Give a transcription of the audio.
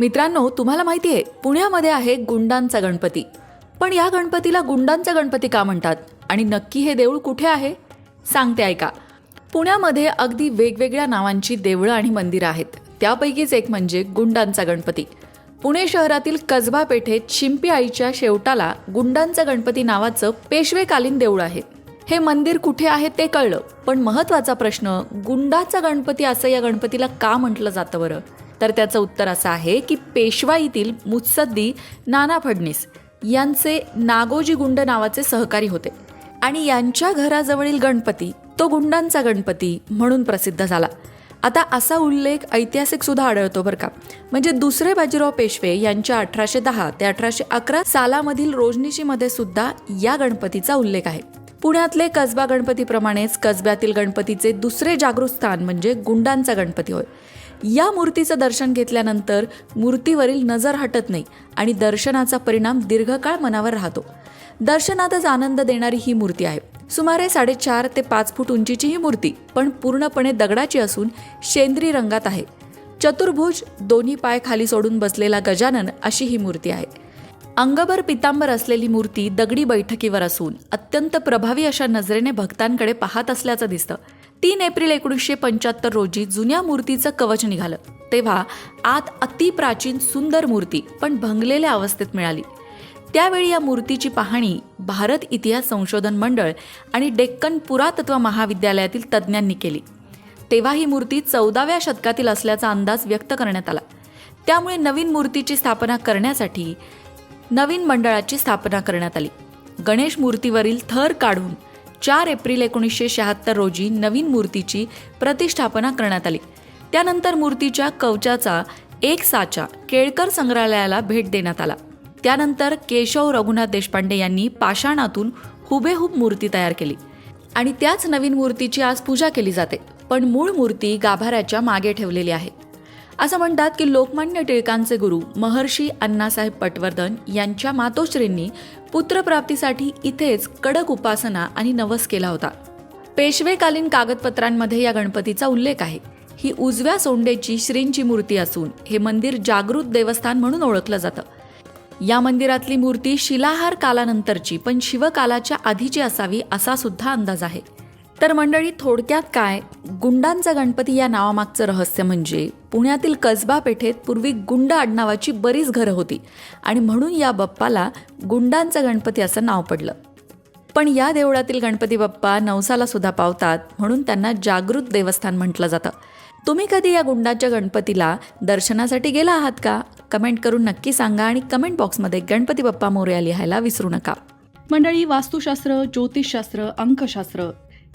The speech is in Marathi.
मित्रांनो तुम्हाला माहिती आहे पुण्यामध्ये आहे गुंडांचा गणपती. पण या गणपतीला गुंडांचा गणपती का म्हणतात? आणि नक्की हे देऊळ कुठे आहे? सांगते ऐका. पुण्यामध्ये अगदी वेगवेगळ्या नावांची देवळं आणि मंदिरं आहेत. त्यापैकीच एक म्हणजे गुंडांचा गणपती. पुणे शहरातील कसबा पेठेत शिंपी आईच्या शेवटाला गुंडांचा गणपती नावाचं पेशवेकालीन देऊळ आहे. हे मंदिर कुठे आहे ते कळलं पण महत्त्वाचा प्रश्न गुंडाचा गणपती असं या गणपतीला का म्हटलं जातं बरं? तर त्याचं उत्तर असं आहे की पेशवाईतील मुत्सद्दी नाना फडणीस यांचे नागोजी गुंड नावाचे सहकारी होते. आणि यांच्या घराजवळील गणपती तो गुंडांचा गणपती म्हणून प्रसिद्ध झाला. आता असा उल्लेख ऐतिहासिक सुद्धा आढळतो बरं का. म्हणजे दुसरे बाजीराव पेशवे यांच्या अठराशे दहा ते अठराशे अकरा सालामधील रोजनिशीमध्ये सुद्धा या गणपतीचा उल्लेख आहे. पुण्यातले कसबा गणपतीप्रमाणेच कसब्यातील गणपतीचे दुसरे जागृत स्थान म्हणजे गुंडांचा गणपती होय. या मूर्तीचं दर्शन घेतल्यानंतर मूर्तीवरील नजर हटत नाही आणि दर्शनाचा परिणाम दीर्घकाळ मनावर राहतो. दर्शनातच आनंद देणारी ही मूर्ती आहे. सुमारे साडेचार ते पाच फूट उंचीची ही मूर्ती पण पूर्णपणे दगडाची असून शेंद्री रंगात आहे. चतुर्भुज दोन्ही पाय खाली सोडून बसलेला गजानन अशी ही मूर्ती आहे. अंगभर पितांबर असलेली मूर्ती दगडी बैठकीवर असून अत्यंत प्रभावी अशा नजरेने भक्तांकडे पाहत असल्याचं दिसतं. तीन एप्रिल एकोणीसशे पंच्याहत्तर रोजी जुन्या मूर्तीचं कवच निघालं. तेव्हा आत अतिप्राचीन सुंदर मूर्ती पण भंगलेल्या अवस्थेत मिळाली. त्यावेळी या मूर्तीची पाहणी भारत इतिहास संशोधन मंडळ आणि डेक्कन पुरातत्व महाविद्यालयातील तज्ज्ञांनी केली. तेव्हा ही मूर्ती चौदाव्या शतकातील असल्याचा अंदाज व्यक्त करण्यात आला. त्यामुळे नवीन मूर्तीची स्थापना करण्यासाठी नवीन मंडळाची स्थापना करण्यात आली. गणेश मूर्तीवरील थर काढून चार एप्रिल एकोणीसशे शहात्तर रोजी नवीन मूर्तीची प्रतिष्ठापना करण्यात आली. त्यानंतर मूर्तीच्या कवचाचा एक साचा केळकर संग्रहालयाला भेट देण्यात आला. त्यानंतर केशव रघुनाथ देशपांडे यांनी पाषाणातून हुबेहूब मूर्ती तयार केली आणि त्याच नवीन मूर्तीची आज पूजा केली जाते. पण मूळ मूर्ती गाभाऱ्याच्या मागे ठेवलेली आहे. असं म्हणतात की लोकमान्य टिळकांचे गुरु महर्षी अण्णासाहेब पटवर्धन यांच्या मातोश्रींनी पुत्रप्राप्तीसाठी इथेच कडक उपासना आणि नवस केला होता. पेशवेकालीन कागदपत्रांमध्ये या गणपतीचा उल्लेख आहे. ही उजव्या सोंडेची श्रींची मूर्ती असून हे मंदिर जागृत देवस्थान म्हणून ओळखलं जातं. या मंदिरातली मूर्ती शिलाहार कालानंतरची पण शिवकालाच्या आधीची असावी असा सुद्धा अंदाज आहे. तर मंडळी थोडक्यात काय? गुंडांचा गणपती या नावामागचं रहस्य म्हणजे पुण्यातील कसबा पेठेत पूर्वी गुंड आडनावाची बरीच घरं होती आणि म्हणून या बाप्पाला गुंडांचा गणपती असं नाव पडलं. पण या देवळातील गणपती बाप्पा नवसाला सुद्धा पावतात म्हणून त्यांना जागृत देवस्थान म्हटलं जातं. तुम्ही कधी या गुंडाच्या गणपतीला दर्शनासाठी गेला आहात का? कमेंट करून नक्की सांगा आणि कमेंट बॉक्समध्ये गणपती बाप्पा मोर्या लिहायला विसरू नका. मंडळी वास्तुशास्त्र ज्योतिषशास्त्र अंकशास्त्र